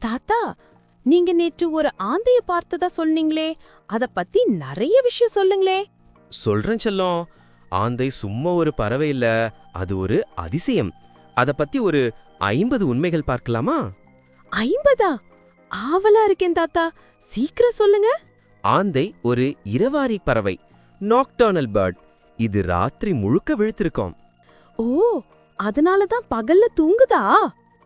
தாத்தா நீங்க நேற்று ஒரு ஆந்தைய பார்த்ததா சொன்னீங்களே அத பத்தி நிறைய விஷயம் சொல்லுங்களே. சொல்றேன் செல்லம். ஆந்தை சும்மா ஒரு பறவை இல்ல அது ஒரு அதிசயம். அத பத்தி ஒரு ஐம்பது உண்மைகள் பார்க்கலாமா? ஐம்பதா? ஆவலா இருக்கேன் தாத்தா. சீக்கிரம் சொல்லுங்க. ஆந்தை ஒரு இரவாரி பறவை நாக்டர்னல் பேர்ட் இது ராத்திரி முழுக்க விழுத்திருக்கோம். ஓ அதனால தான் பகல்ல தூங்குதா?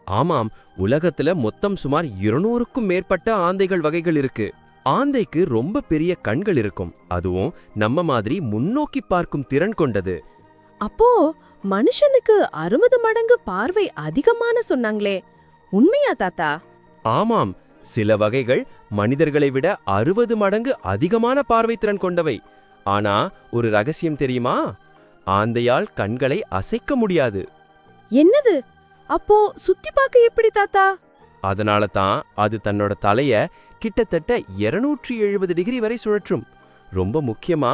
ஆமாம் உலகத்துல மொத்தம் சுமார் இருநூறுக்கும் மேற்பட்ட ஆந்தைகள் வகைகள் இருக்கு. ஆந்தைக்கு ரொம்ப பெரிய கண்கள் இருக்கும். அதுவும் நம்ம மாதிரி முன்னோக்கி பார்க்கும் திறன் கொண்டது. அப்போ மனுஷனுக்கு அறுபது மடங்கு பார்வை அதிகமான சொன்னாங்களே. உண்மையா தாத்தா? ஆமாம் சில வகைகள் மனிதர்களை விட அறுபது மடங்கு அதிகமான பார்வை திறன் கொண்டவை. ஆனா ஒரு ரகசியம் தெரியுமா? ஆந்தையால் கண்களை அசைக்க முடியாது. என்னது? அப்போ சுத்தி பார்க்க எப்படி தாத்தா? அதனால தான் அது தன்னோட தலைய கிட்டத்தட்ட 270 எழுபது டிகிரி வரை சுழற்றும். ரொம்ப முக்கியமா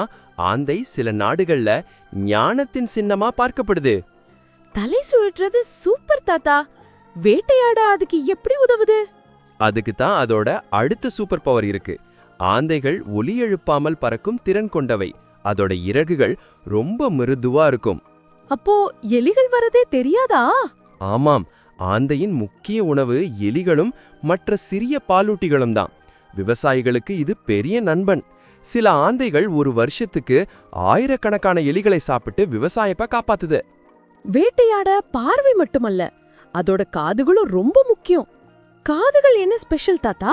ஆந்தை சில நாடுகள்ல ஞானத்தின் சின்னமா பார்க்கப்படுது. தலை சுழற்றுறது சூப்பர் தாத்தா. வேட்டையாட அதுக்கு எப்படி உதவுது? அதுக்கு தான் அதோட அடுத்த சூப்பர் பவர் இருக்கு. ஆந்தைகள் ஒலி எழுப்பாமல் பறக்கும் திறன் கொண்டவை. அதோட இறகுகள் ரொம்ப மிருதுவா இருக்கும். அப்போ எலிகள் வரதே தெரியாதா? ஆமாம் ஆந்தையின் முக்கிய உணவு எலிகளும் மற்ற சிறிய பாலூட்டிகளும் தான் விவசாயிகளுக்கு இது பெரிய நண்பன். சில ஆந்தைகள் ஒரு வருஷத்துக்கு ஆயிரக்கணக்கான எலிகளை சாப்பிட்டு விவசாயப்ப காப்பாத்துது. வேட்டையாட பார்வை மட்டுமல்ல அதோட காதுகளும் ரொம்ப முக்கியம். காதுகள் என்ன ஸ்பெஷல் தாத்தா?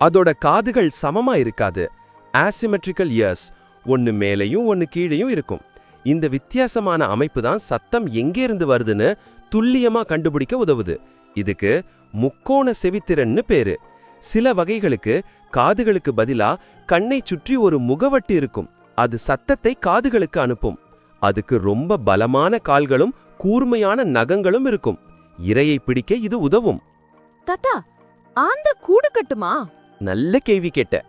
அதோட காதுகள் சமமா இருக்காது. ஆசிமெட்ரிக்கல் இயர்ஸ் ஒன்னு மேலேயும் ஒன்னு கீழேயும் இருக்கும். இந்த வித்தியாசமான அமைப்பு தான் சத்தம் எங்கேருந்து வருதுன்னு துல்லியமா கண்டுபிடிக்க உதவுது. இதுக்கு முக்கோண செவித்திறன்னு பேரு. சில வகைகளுக்கு காதுகளுக்கு பதிலா கண்ணை சுற்றி ஒரு முகவட்டு இருக்கும். அது சத்தத்தை காதுகளுக்கு அனுப்பும். அதுக்கு ரொம்ப பலமான கால்களும் கூர்மையான நகங்களும் இருக்கும். இரையை பிடிக்க இது உதவும். தாத்தா ஆந்த கூடு கட்டுமா? நல்ல கேள்வி கேட்ட.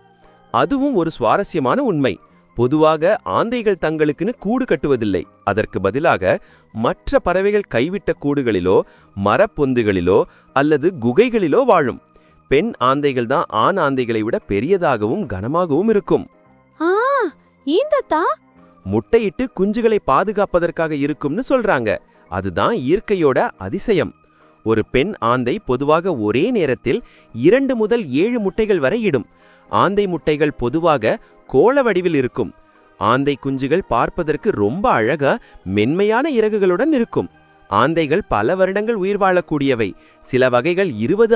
அதுவும் ஒரு சுவாரஸ்யமான உண்மை. பொதுவாக ஆந்தைகள் தங்களுக்குன்னு கூடு கட்டுவதில்லை. அதற்கு பதிலாக மற்ற பறவைகள் கைவிட்ட கூடுகளிலோ மரப்பொந்துகளிலோ அல்லது குகைகளிலோ வாழும். பெண் ஆந்தைகள் தான் ஆண் ஆந்தைகளை விட பெரியதாகவும் கனமாகவும் இருக்கும். முட்டையிட்டு குஞ்சுகளை பாதுகாப்பதற்காக இருக்கும்னு சொல்றாங்க. அதுதான் இயற்கையோட அதிசயம். ஒரு பெண் ஆந்தை பொதுவாக ஒரே நேரத்தில் இரண்டு முதல் ஏழு முட்டைகள் வரை இடும். ஆந்தை முட்டைகள் பொதுவாக கோள வடிவில் இருக்கும். ஆந்தை குஞ்சுகள் பார்ப்பதற்கு ரொம்ப அழகா மென்மையான இறகுகளுடன் இருக்கும். ஆந்தைகள் பல வருடங்கள் உயிர் வாழக்கூடியவை. சில வகைகள் இருபது